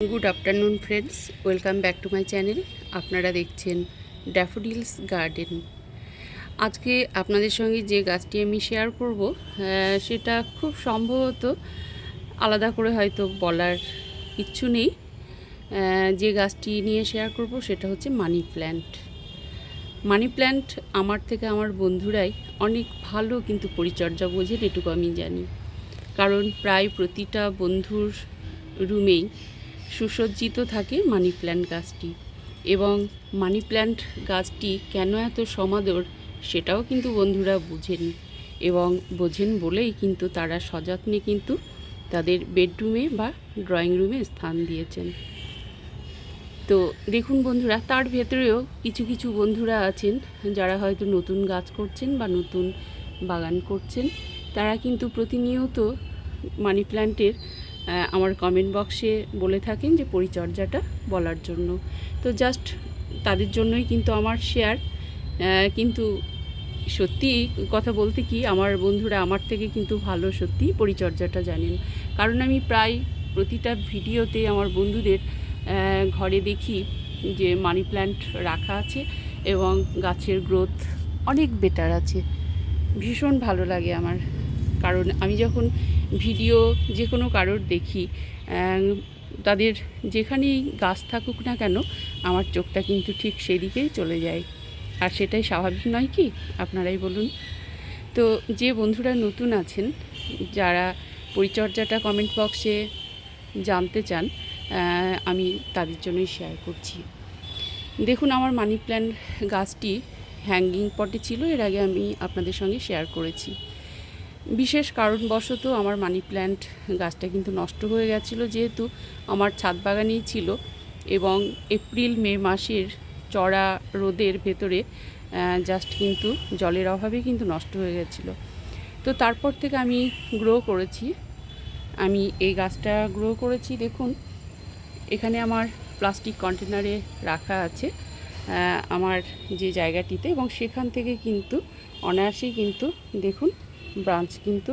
Good afternoon friends, welcome back to my channel. আপনারা দেখছেন daffodils garden. আজকে আপনাদের সঙ্গে যে গাছটি আমি শেয়ার করব সেটা খুব সম্ভবত আলাদা করে হয়তো বলার কিচ্ছু নেই। যে গাছটি নিয়ে শেয়ার করব, সেটা হচ্ছে মানি প্ল্যান্ট। মানি প্ল্যান্ট আমার থেকে আমার বন্ধুরাই অনেক ভালো কিন্তু পরিচর্যা বোঝেন, এটুকু আমি জানি। কারণ প্রায় প্রতিটা বন্ধুর রুমেই সুসজ্জিত থাকে মানি প্ল্যান্ট গাছটি। এবং মানি প্ল্যান্ট গাছটি কেন এত সমাদর সেটাও কিন্তু বন্ধুরা বুঝেন। এবং বোঝেন বলেই কিন্তু তারা সযত্নে কিন্তু তাদের বেডরুমে বা ড্রয়িং রুমে স্থান দিয়েছেন। তো দেখুন বন্ধুরা, তার ভেতরেও কিছু কিছু বন্ধুরা আছেন যারা হয়তো নতুন গাছ করছেন বা নতুন বাগান করছেন। তারা কিন্তু প্রতিনিয়ত মানি প্ল্যান্টের আমার কমেন্ট বক্সে বলে থাকেন যে পরিচর্যাটা বলার জন্য। তো জাস্ট তাদের জন্যই কিন্তু আমার শেয়ার কিন্তু সত্যি কথা বলতে কি, আমার বন্ধুরা আমার থেকে কিন্তু ভালো সত্যি পরিচর্যাটা জানেন। কারণ আমি প্রায় প্রতিটা ভিডিওতে আমার বন্ধুদের ঘরে দেখি যে মানি প্ল্যান্ট রাখা আছে এবং গাছের গ্রোথ অনেক বেটার আছে। ভীষণ ভালো লাগে আমার। কারণ আমি যখন ভিডিও যে কোনো কারোর দেখি তাদের যেখানেই গাছ থাকুক না কেন, আমার চোখটা কিন্তু ঠিক সেদিকেই চলে যায়। আর সেটাই স্বাভাবিক নয় কি? আপনারাই বলুন। তো যে বন্ধুরা নতুন আছেন, যারা পরিচর্যাটা কমেন্ট বক্সে জানতে চান আমি তাদের জন্যই শেয়ার করছি। দেখুন, আমার মানি প্ল্যান্ট গাছটি হ্যাঙ্গিং পটে ছিল, এর আগে আমি আপনাদের সঙ্গে শেয়ার করেছি। বিশেষ কারণবশত আমার মানি প্ল্যান্ট গাছটা কিন্তু নষ্ট হয়ে গেছিল যেহেতু আমার ছাদ বাগানেই ছিল এবং এপ্রিল, মে মাসের চড়া রোদের ভেতরে জাস্ট কিন্তু জলের অভাবে কিন্তু নষ্ট হয়ে গেছিল। তো তারপর থেকে আমি গ্রো করেছি। আমি এই গাছটা গ্রো করেছি, দেখুন, এখানে আমার প্লাস্টিক কন্টেনারে রাখা আছে আমার যে জায়গাটিতে এবং সেখান থেকে কিন্তু অনায়াসেই কিন্তু দেখুন ব্রাঞ্চ কিন্তু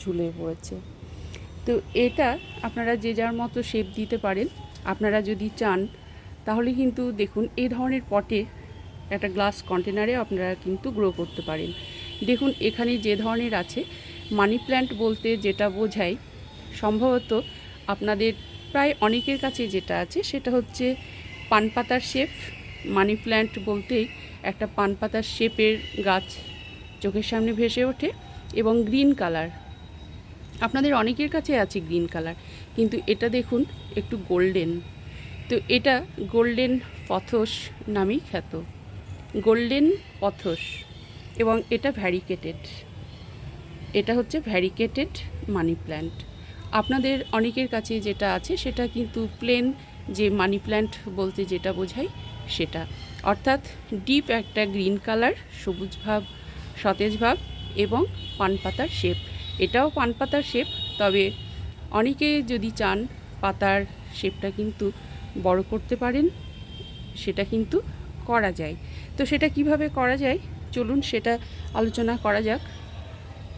ঝুলে পড়েছে। তো এটা আপনারা যে যার মতো শেপ দিতে পারেন, আপনারা যদি চান, তাহলে কিন্তু দেখুন এই ধরনের পটে একটা গ্লাস কন্টেনারে আপনারা কিন্তু গ্রো করতে পারেন। দেখুন এখানে যে ধরনের আছে মানি প্ল্যান্ট বলতে যেটা বোঝায়, সম্ভবত আপনাদের প্রায় অনেকের কাছে যেটা আছে, সেটা হচ্ছে পান পাতার শেপ মানি প্ল্যান্ট বলতেই একটা পান পাতার শেপের গাছ চোখের সামনে ভেসে ওঠে। এবং গ্রিন কালার। আপনাদের অনেকের কাছে আছে গ্রিন কালার, কিন্তু এটা দেখুন একটু গোল্ডেন। তো এটা গোল্ডেন পথস নামেই খ্যাত। গোল্ডেন পথস এবং এটা ভ্যারিকেটেড। এটা হচ্ছে ভ্যারিকেটেড মানি প্ল্যান্ট। আপনাদের অনেকের কাছে যেটা আছে সেটা কিন্তু প্লেন যে মানি প্ল্যান্ট বলতে যেটা বোঝায় সেটা। অর্থাৎ ডিপ একটা গ্রিন কালার, সবুজ ভাব, সতেজ ভাব এবং পান পাতার শেপ। এটাও পান পাতার শেপ, তবে অনেকে যদি চান পাতার শেপটা কিন্তু বড় করতে পারেন, সেটা কিন্তু করা যায়। তো সেটা কীভাবে করা যায়? চলুন সেটা আলোচনা করা যাক।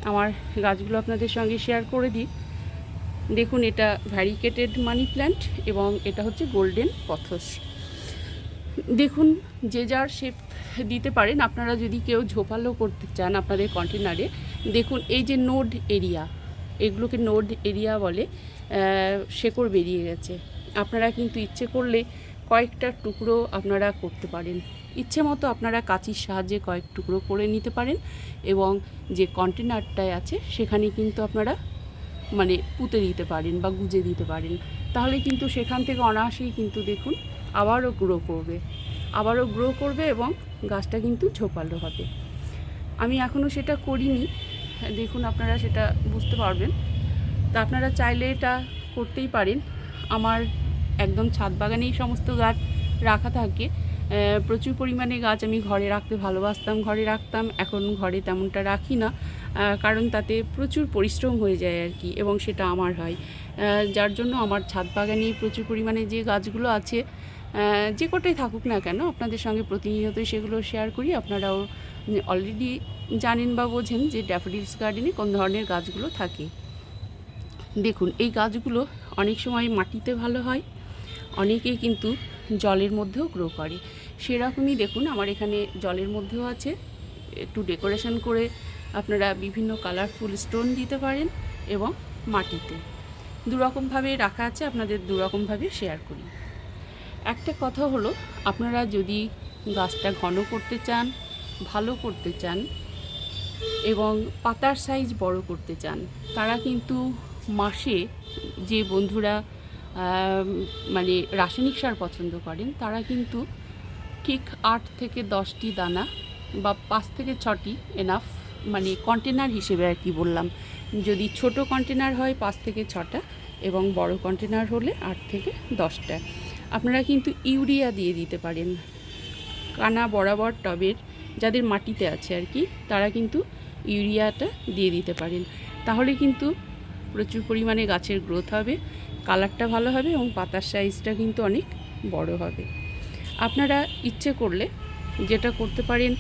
আমার গাছগুলো আপনাদের সঙ্গে শেয়ার করে দিই। দেখুন, এটা ভ্যারিকেটেড মানি প্ল্যান্ট এবং এটা হচ্ছে গোল্ডেন পথস দেখুন, যে যার শেপ দিতে পারেন, আপনারা যদি কেউ ঝোপালো করতে চান আপনাদের কন্টেনারে দেখুন এই যে নোড এরিয়া এগুলোকে নোড এরিয়া বলে শেকড় বেরিয়ে গেছে। আপনারা কিন্তু ইচ্ছে করলে কয়েকটা টুকরো আপনারা করতে পারেন। ইচ্ছে মতো আপনারা কাঁচির সাহায্যে কয়েক টুকরো করে নিতে পারেন এবং যে কন্টেনারটায় আছে, সেখানে কিন্তু আপনারা মানে পুঁতে দিতে পারেন বা গুজে দিতে পারেন। তাহলে কিন্তু সেখান থেকে অনায়াসেই কিন্তু দেখুন আবারও গ্রো করবে। আবারও গ্রো করবে এবং গাছটা কিন্তু ঝোপালো হবে। আমি এখনও সেটা করিনি। দেখুন আপনারা সেটা বুঝতে পারবেন। তা আপনারা চাইলে এটা করতেই পারেন। আমার একদম ছাদ বাগানেই সমস্ত গাছ রাখা থাকে। প্রচুর পরিমাণে গাছ আমি ঘরে রাখতে ভালোবাসতাম, ঘরে রাখতাম। এখন ঘরে তেমনটা রাখি না কারণ তাতে প্রচুর পরিশ্রম হয়ে যায় আর কি, এবং সেটা আমার হয়। যার জন্য আমার ছাদ বাগানে প্রচুর পরিমাণে যে গাছগুলো আছে যে কটাই থাকুক না কেন, আপনাদের সঙ্গে প্রতিনিয়তই সেগুলো শেয়ার করি। আপনারাও অলরেডি জানেন বা বোঝেন যে ড্যাফোডিলস গার্ডেনে কোন ধরনের গাছগুলো থাকে। দেখুন, এই গাছগুলো অনেক সময় মাটিতে ভালো হয়, অনেকেই কিন্তু জলের মধ্যেও গ্রো করে। সেরকমই দেখুন, আমার এখানে জলের মধ্যেও আছে। একটু ডেকোরেশন করে আপনারা বিভিন্ন কালারফুল স্টোন দিতে পারেন এবং মাটিতে। দুরকমভাবে রাখা আছে, আপনাদের দুরকমভাবে শেয়ার করি। একটা কথা হলো, আপনারা যদি গাছটা ঘন করতে চান, ভালো করতে চান এবং পাতার সাইজ বড় করতে চান, তারা কিন্তু মাসে যে বন্ধুরা মানে রাসায়নিক সার পছন্দ করেন, তারা কিন্তু ঠিক আট থেকে দশটি দানা বা পাঁচ থেকে ছটি এনাফ মানে কন্টেনার হিসেবে আর কি বললাম। যদি ছোট কন্টেনার হয় পাঁচ থেকে ছটা এবং বড় কন্টেনার হলে আট থেকে দশটা। আপনারা কিন্তু ইউরিয়া দিয়ে দিতে পারেন। কানা বরাবর টবের যাদের মাটিতে আছে আর কি, তারা কিন্তু ইউরিয়াটা দিয়ে দিতে পারেন। তাহলে কিন্তু প্রচুর পরিমাণে গাছের গ্রোথ হবে কালারটা ভালো হবে এবং পাতার সাইজটা কিন্তু অনেক বড় হবে। আপনারা ইচ্ছে করলে যেটা করতে পারেন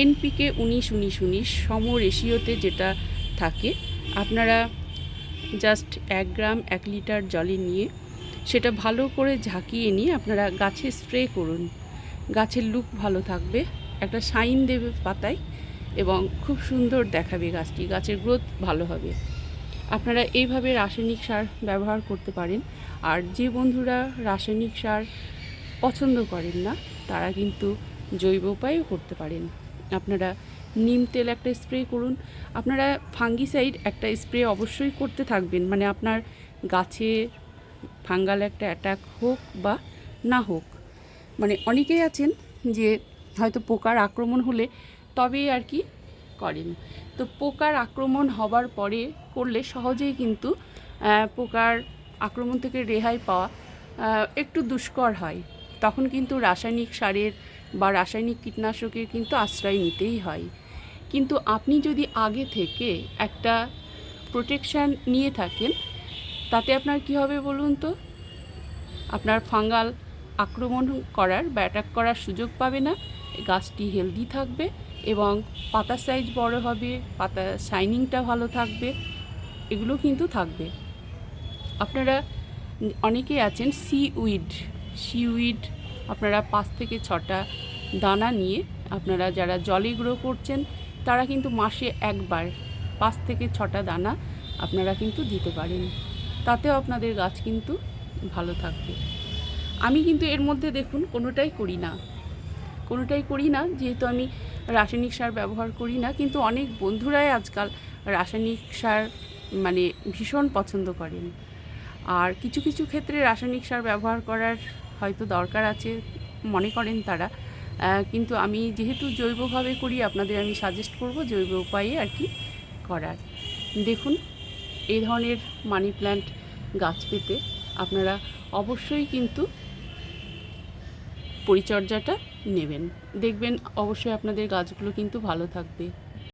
এনপিকে উনিশ উনিশ উনিশ সম রেশিওতে যেটা থাকে, আপনারা জাস্ট এক গ্রাম এক লিটার জলে নিয়ে সেটা ভালো করে ঝাঁকিয়ে নিয়ে আপনারা গাছে স্প্রে করুন। গাছের লুক ভালো থাকবে। একটা শাইন দেবে পাতায় এবং খুব সুন্দর দেখাবে গাছটি। গাছের গ্রোথ ভালো হবে। আপনারা এইভাবে রাসায়নিক সার ব্যবহার করতে পারেন। আর যে বন্ধুরা রাসায়নিক সার পছন্দ করেন না, তারা কিন্তু জৈব উপায়ও করতে পারেন। আপনারা নিম তেল একটা স্প্রে করুন। আপনারা ফাঙ্গিসাইড একটা স্প্রে অবশ্যই করতে থাকবেন। মানে আপনার গাছে ফাঙ্গাল একটা অ্যাটাক হোক বা না হোক। মানে অনেকেই আছেন যে হয়তো পোকার আক্রমণ হলে তবেই আর কি করেন। তো পোকার আক্রমণ হবার পরে করলে সহজেই কিন্তু পোকার আক্রমণ থেকে রেহাই পাওয়া একটু দুষ্কর হয়। তখন কিন্তু রাসায়নিক সারের বা রাসায়নিক কীটনাশকের কিন্তু আশ্রয় নিতেই হয়। কিন্তু আপনি যদি আগে থেকে একটা প্রোটেকশান নিয়ে থাকেন তাতে আপনার কি হবে বলুন তো? আপনার ফাঙ্গাল আক্রমণ করার বা অ্যাটাক করার সুযোগ পাবে না। গাছটি হেলদি থাকবে এবং পাতার সাইজ বড় হবে, পাতা শাইনিংটা ভালো থাকবে, এগুলো কিন্তু থাকবে। আপনারা অনেকেই আছেন সি উইড সি উইড আপনারা পাঁচ থেকে ছটা দানা নিয়ে আপনারা যারা জলে গ্রো করছেন, তারা কিন্তু মাসে একবার পাঁচ থেকে ছটা দানা আপনারা কিন্তু দিতে পারেন। তাতেও আপনাদের গাছ কিন্তু ভালো থাকবে। আমি কিন্তু এর মধ্যে দেখুন কোনোটাই করি না। কোনোটাই করি না, যেহেতু আমি রাসায়নিক সার ব্যবহার করি না, কিন্তু অনেক বন্ধুরাই আজকাল রাসায়নিক সার মানে ভীষণ পছন্দ করেন। আর কিছু কিছু ক্ষেত্রে রাসায়নিক সার ব্যবহার করার হয়তো দরকার আছে, মনে করেন তারা। কিন্তু আমি যেহেতু জৈবভাবে করি, আপনাদের আমি সাজেস্ট করব জৈব উপায়ে আর কি করার। দেখুন এই ধরনের মানি প্ল্যান্ট গাছ পেতে আপনারা অবশ্যই কিন্তু পরিচর্যাটা নেবেন। দেখবেন অবশ্যই আপনাদের গাছগুলো কিন্তু ভালো থাকবে।